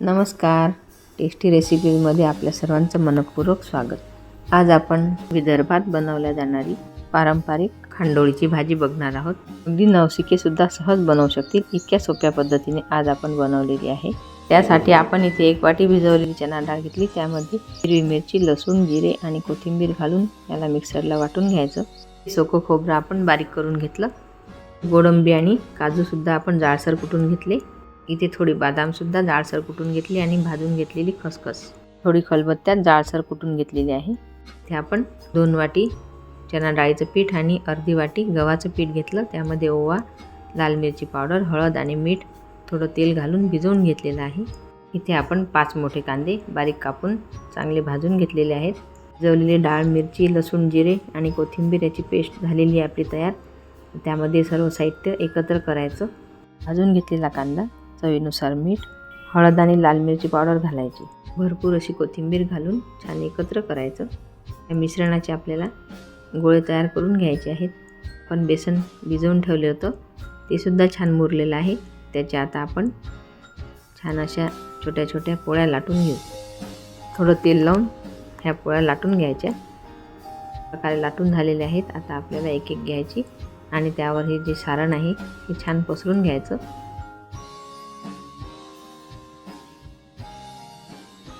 नमस्कार. टेस्टी रेसिपीजमध्ये आपल्या सर्वांचं मनपूर्वक स्वागत. आज आपण विदर्भात बनवल्या जाणारी पारंपरिक खांडोळीची भाजी बघणार आहोत. अगदी नवशिकेसुद्धा सहज बनवू शकतील. इतक्या सोप्या पद्धतीने आज आपण बनवलेली आहे. त्यासाठी आपण इथे एक वाटी भिजवलेली चणा डाळ घेतली. त्यामध्ये हिरवी मिरची लसूण जिरे आणि कोथिंबीर घालून याला मिक्सरला वाटून घ्यायचं. सोको खोबरं आपण बारीक करून घेतलं. गोडंबी आणि काजूसुद्धा आपण जाडसर कुटून घेतले. इथे थोडी बदामसुद्धा जाडसर कुटून घेतली आणि भाजून घेतलेली खसखस. थोडी खलबत्त्यात जाडसर कुटून घेतलेली आहे. ते आपण दोन वाटी चणा डाळीचं पीठ आणि अर्धी वाटी गव्हाचं पीठ घेतलं. त्यामध्ये ओवा लाल मिरची पावडर हळद आणि मीठ थोडं तेल घालून भिजवून घेतलेलं आहे. इथे आपण पाच मोठे कांदे बारीक कापून चांगले भाजून घेतलेले आहेत. जवलेली डाळ मिरची लसूण जिरे आणि कोथिंबीर याची पेस्ट झालेली आहे आपली तयार. त्यामध्ये सर्व साहित्य एकत्र करायचं. भाजून घेतलेला कांदा चवीनुसार मीठ हळद आणि लाल मिरची पावडर घालायची. भरपूर अशी कोथिंबीर घालून छान एकत्र करायचं. या मिश्रणाचे आपल्याला गोळे तयार करून घ्यायचे आहेत. पण बेसन भिजवून ठेवले होतं. ते सुद्धा छान मुरलेलं आहे. त्याच्या आता आपण छान अशा छोट्या छोट्या पोळ्या लाटून घेऊ. थोडं तेल लावून ह्या पोळ्या लाटून घ्यायच्या. प्रकारे लाटून झालेल्या आहेत. आता आपल्याला एक एक घ्यायची. आणि त्यावर हे जे सारण आहे हे छान पसरून घ्यायचं.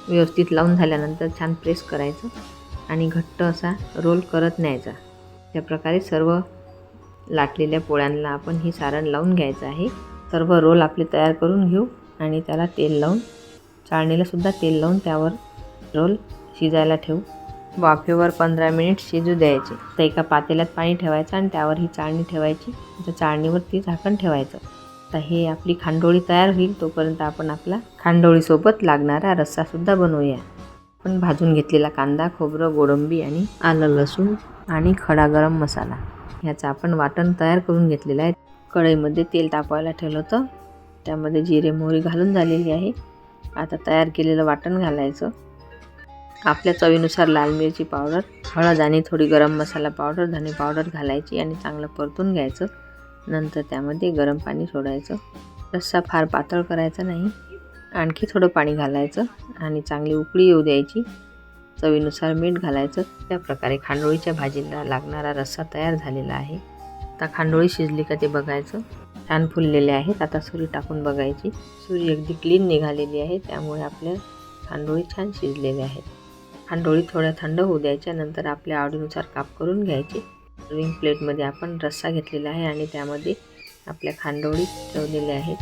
व्यवस्थित लावून झाल्यानंतर छान प्रेस करायचं आणि घट्ट असा रोल करत न्यायचा. त्या प्रकारे सर्व लाटलेल्या पोळ्यांना आपण ही सारण लावून घ्यायचं आहे. सर्व रोल आपले तयार करून घेऊ आणि त्याला तेल लावून चाळणीलासुद्धा तेल लावून त्यावर रोल शिजायला ठेवू. वाफेवर पंधरा मिनिट शिजू द्यायचे. तर एका पातेल्यात पाणी ठेवायचं आणि त्यावर ही चाळणी ठेवायची. त्या चाळणीवर ती झाकण ठेवायचं. तर हे आपली खांडोळी तयार होईल तोपर्यंत आपण आपला खांडोळीसोबत लागणारा रस्सासुद्धा बनवूया. आपण भाजून घेतलेला कांदा खोबरं गोडंबी आणि आलं लसूण आणि खडा गरम मसाला. ह्याचं आपण वाटण तयार करून घेतलेलं आहे. कढईमध्ये तेल तापवायला ठेवलं होतं. त्यामध्ये जिरे मोहरी घालून झालेली आहे. आता तयार केलेलं वाटण घालायचं. आपल्या चवीनुसार लाल मिरची पावडर हळद आणि थोडी गरम मसाला पावडर धने पावडर घालायची आणि चांगलं परतून घ्यायचं. नंतर त्यामध्ये गरम पाणी सोडायचं. रस्सा फार पातळ करायचा नाही. आणखी थोडं पाणी घालायचं आणि चांगली उकळी येऊ द्यायची. चवीनुसार मीठ घालायचं. त्या प्रकारे खांडोळीच्या भाजीला लागणारा रस्सा तयार झालेला आहे. आता खांडोळी शिजली का ते बघायचं. छान फुललेले आहेत. आता सुरी टाकून बघायची. सुरी अगदी क्लीन निघालेली आहे. त्यामुळे आपल्या खांडोळी छान शिजलेल्या आहेत. खांडोळी थोड्या थंड होऊ द्यायच्या. नंतर आपल्या आवडीनुसार काप करून घ्यायचे. सर्विंग प्लेटमध्ये आपण रस्सा घेतलेला आहे आणि त्यामध्ये आपल्या खांडोळी ठेवलेल्या आहेत.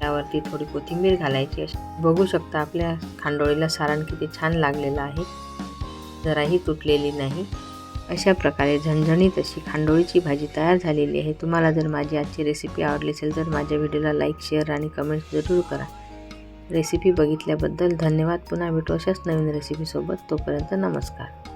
त्यावरती थोडी कोथिंबीर घालायची अशी. बघू शकता आपल्या खांडोळीला सारण किती छान लागलेलं आहे. जराही तुटलेली नाही. अशा प्रकारे झणझणीत अशी खांडोळीची भाजी तयार झालेली आहे. तुम्हाला जर माझी आजची रेसिपी आवडली असेल तर माझ्या व्हिडिओला लाईक शेअर आणि कमेंट्स जरूर करा. रेसिपी बघितल्याबद्दल धन्यवाद. पुन्हा भेटू अशाच नवीन रेसिपीसोबत तोपर्यंत नमस्कार.